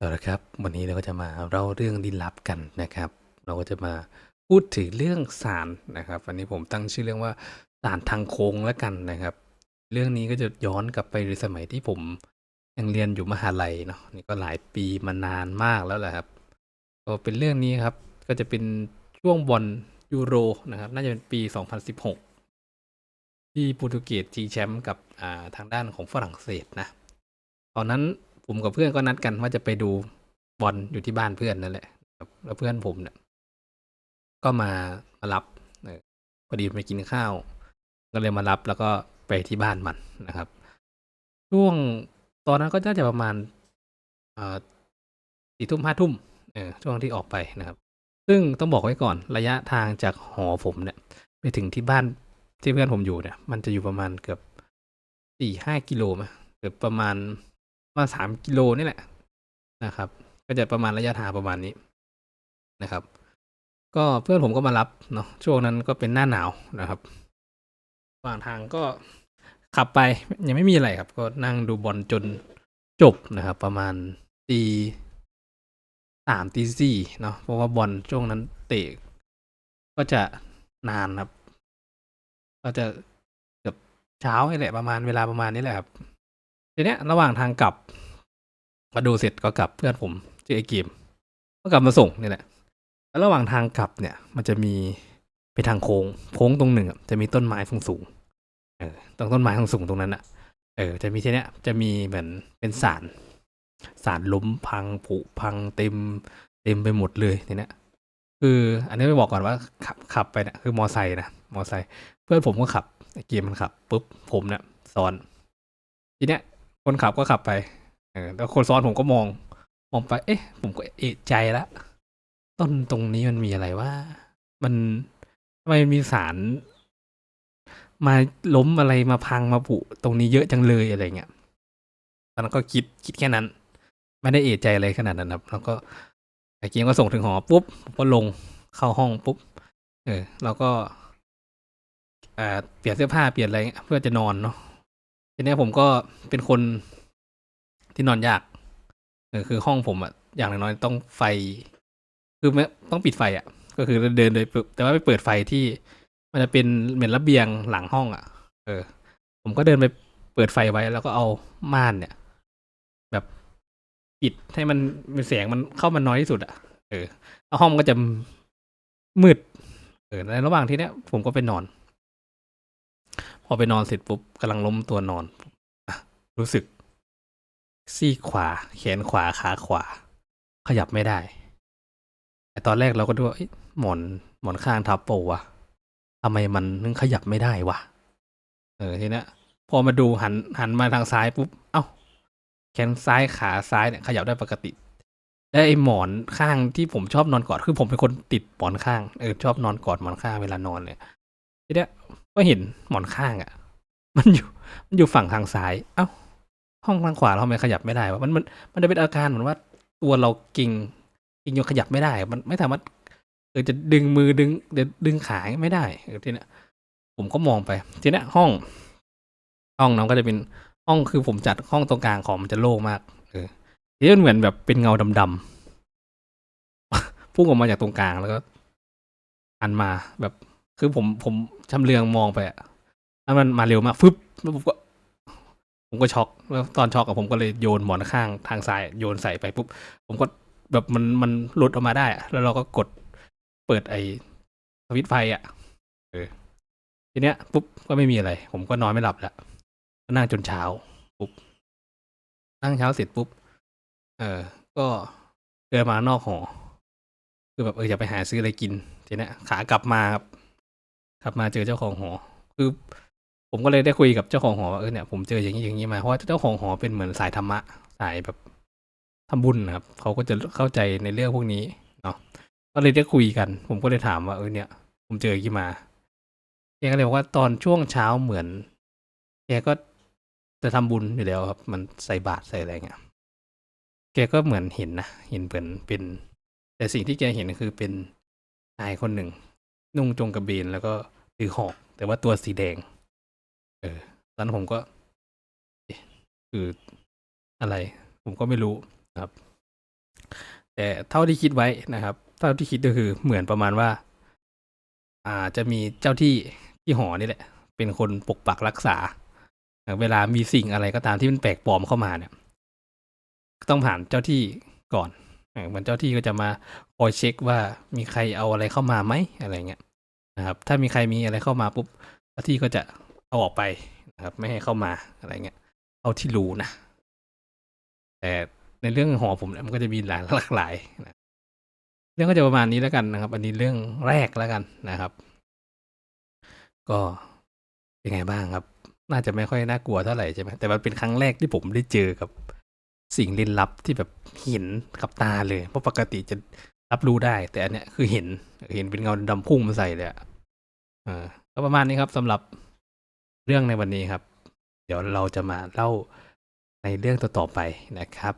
เอาละครับวันนี้เราก็จะมาเล่าเรื่องลี้ลับกันนะครับ เราก็จะมาพูดถึงเรื่องสารนะครับวันนี้ผมตั้งชื่อเรื่องว่าสารทางโค้งแล้วกันนะครับ เรื่องนี้ก็จะย้อนกลับไปในสมัยที่ผมยังเรียนอยู่มหาลัยเนาะนี่ก็หลายปีมานานมากแล้วแหละครับก็เป็นเรื่องนี้ครับ ก็จะเป็นช่วงบอลยูโรนะครับ น่าจะเป็นปี 2016 ที่โปรตุเกสจีแชมป์กับทางด้านของฝรั่งเศสนะตอนนั้น ผมกับเพื่อนก็นัดกันว่าจะไปดูบอลอยู่ที่บ้านเพื่อนนั่นแหละแล้วเพื่อนผมเนี่ย ก็มามารับพอดีไปกินข้าว ก็เลยมารับแล้วก็ไปที่บ้านมันนะครับ ช่วงตอนนั้นก็น่าจะประมาณสี่ทุ่มห้าทุ่มช่วงที่ออกไปนะครับ ซึ่งต้องบอกไว้ก่อนระยะทางจากหอผมเนี่ย ไปถึงที่บ้านที่เพื่อนผมอยู่เนี่ย มันจะอยู่ประมาณเกือบสี่ห้ากิโลไหมเกือบประมาณ มาสามกิโลนี่แหละนะครับ ก็จะประมาณระยะทางประมาณนี้นะครับ ก็เพื่อนผมก็มารับเนาะช่วงนั้นก็เป็นหน้าหนาวนะครับระหว่างทางก็ขับไปยังไม่มีอะไรครับ ก็นั่งดูบอลจนจบนะครับ ประมาณตีสามตีสี่เนาะเพราะว่าบอลช่วงนั้นเตะก็จะนานครับ ก็จะเกือบเช้านี่แหละประมาณเวลาประมาณนี้แหละครับ ทีเนี้ยระหว่างทางกลับมาดูเสร็จก็กลับเพื่อนผมชื่อไอเกมก็กลับมาส่งนี่แหละแล้วระหว่างทางกลับเนี่ย มันจะมีไปทางโค้งโค้งตรงหนึ่งจะมีต้นไม้สูงสูงเออตรงต้นไม้สูงสูงตรงนั้นอะ เออ จะมีทีเนี้ยจะมีเหมือนเป็นสารสารล้มพังผุพังเต็ม เต็มไปหมดเลยทีเนี้ยคือ อันนี้ไปบอกก่อนว่าขับขับไปเนี่ยคือมอไซค์นะมอไซค์เพื่อนผมก็ขับไอเกมมันขับปุ๊บผมเนี่ยซ้อน ทีเนี้ย คนขับก็ขับไปเออแล้วคนซ้อนผมก็มอง มองไป เอ๊ะ ผมก็เอะใจละต้นตรงนี้มันมีอะไรว่ามันทำไมมีสารมาล้มอะไรมาพังมาผุตรงนี้เยอะจังเลยอะไรเงี้ยตอนนั้นก็คิดคิดแค่นั้น ไม่ได้เอะใจอะไรขนาดนั้นครับ แล้วก็ไอ้เกมก็ส่งถึงหอปุ๊บผมก็ลงเข้าห้องปุ๊บ เออ แล้วก็ อ่า เปลี่ยนเสื้อผ้าเปลี่ยนอะไรเงี้ยเพื่อจะนอนเนาะ ทีเนี้ยผมก็เป็นคนที่นอนยากคือห้องผมอะอย่างน้อยๆต้องไฟ คือไม่ต้องปิดไฟอะก็คือเดินโดยแต่ว่าไปเปิดไฟที่ มันจะเป็นเหมือนระเบียงหลังห้องอะเออ ผมก็เดินไปเปิดไฟไว้แล้วก็เอาม่านเนี่ย แบบปิดให้มันมีแสงมันเข้ามาน้อยที่สุดอะเออแล้วห้องก็จะมืด เออในระหว่างที่เนี้ยผมก็ไปนอน อไปนอนเสร็จปุ๊บกำลังล้มตัวนอนรู้สึก ซี่ขวาแขนขวาขาขวา ขยับไม่ได้แต่ตอนแรกเราก็ดูว่าเอ๊ะหมอนหมอนข้างทับโปวะทำไมมันนึงขยับไม่ได้วะเออทีเนี้ยพอมาดูหันหันมาทางซ้ายปุ๊บเอ้า แขนซ้ายขาซ้ายเนี่ยขยับได้ปกติและไอ้หมอนข้างที่ผมชอบนอนกอดคือผมเป็นคนติดหมอนข้างเออชอบนอนกอดหมอนข้างเวลานอนเนี่ย ทีเนี้ยก็เห็นหมอนข้างอะ่ะ มันอยู่มันอยู่ฝั่งทางซ้าย เอ้า ห้องทางขวาเราทำไมขยับไม่ได้วะมันมันมันจะเป็นอาการเหมือนว่าตัวเราก่งก่งจนขยับไม่ได้ มันไม่สามารถเออจะดึงมือดึงเดี๋ยวดึงขาไม่ได้เออทีเนี้ยผมก็มองไปทีเนี้ยห้อง ห้องน้องก็จะเป็นห้องคือผมจัดห้องตรงกลางของมันจะโล่งมากเออทีนี้มันเหมือนแบบเป็นเงาดำๆพุ่งออกมาจากตรงกลางแล้วก็อันมาแบบ คือผมผมชำเลืองมองไปอะแล้วมันมาเร็วมากฟึบแล้วผมก็ ผมก็ช็อกแล้วตอนช็อกกับผมก็เลยโยนหมอนข้างทางซ้ายโยนใส่ไปปุ๊บผมก็แบบมันมันหลุดออกมาได้อะแล้วเราก็กดเปิดไอ้สวิตช์ไฟอะเออทีเนี้ยปุ๊บก็ไม่มีอะไร ผมก็นอนไม่หลับแล้วก็นั่งจนเช้าปุ๊บนั่งเช้าเสร็จปุ๊บ เออ ก็เดินมานอกหอ คือแบบเออจะไปหาซื้ออะไรกินทีเนี้ยขากลับมาครับ กลับมาเจอเจ้าของหอ คือ ผมก็เลยได้คุยกับเจ้าของหอว่าเออเนี่ยผมเจออย่างนี้อย่างนี้มาเพราะว่าเจ้าของหอเป็นเหมือนสายธรรมะสายแบบทำบุญนะครับเขาก็จะเข้าใจในเรื่องพวกนี้เนาะก็เลยได้คุยกัน ผมก็เลยถามว่าเออเนี่ย ผมเจออย่างนี้มาแกก็เลยบอกว่าตอนช่วงเช้าเหมือนแกก็จะทำบุญอยู่แล้วครับ มันใส่บาตรใส่อะไรเงี้ยแกก็เหมือนเห็นนะเห็นเหมือนเป็น แต่สิ่งที่แกเห็นคือเป็นชายคนหนึ่ง นุ่งจงกระเบนแล้วก็ถือหอก แต่ว่าตัวสีแดง เออ ตอนนั้นผมก็คืออะไร ผมก็ไม่รู้ครับ แต่เท่าที่คิดไว้นะครับ เท่าที่คิดก็คือเหมือนประมาณว่า อ่าจะมีเจ้าที่ที่หอนี่แหละ เป็นคนปกปักรักษา เวลามีสิ่งอะไรก็ตามที่มันแปลกปลอมเข้ามาเนี่ย ต้องผ่านเจ้าที่ก่อน เหมันเจ้าที่ก็จะมาคอยเช็คว่ามีใครเอาอะไรเข้ามาไหมอะไรเงี้ยนะครับ ถ้ามีใครมีอะไรเข้ามาปุ๊บเจ้าที่ก็จะเอาออกไปนะครับ ไม่ให้เข้ามาอะไรเงี้ยเอาที่รู้นะแต่ในเรื่องหอผมเนี่ยมันก็จะมีหลายหลากหลายนะเรื่องก็จะประมาณนี้แล้วกันนะครับ อันนี้เรื่องแรกแล้วกันนะครับ ก็เป็นไงบ้างครับ น่าจะไม่ค่อยน่ากลัวเท่าไหร่ใช่ไหมแต่มันเป็นครั้งแรกที่ผมได้เจอกับ สิ่งลี้ลับที่แบบเห็นกับตาเลย เพราะปกติจะรับรู้ได้ แต่อันเนี้ยคือเห็น เห็นเป็นเงาดำพุ่งมาใส่เลยอะก็ประมาณนี้ครับสำหรับเรื่องในวันนี้ครับ เดี๋ยวเราจะมาเล่าในเรื่องต่อๆไปนะครับ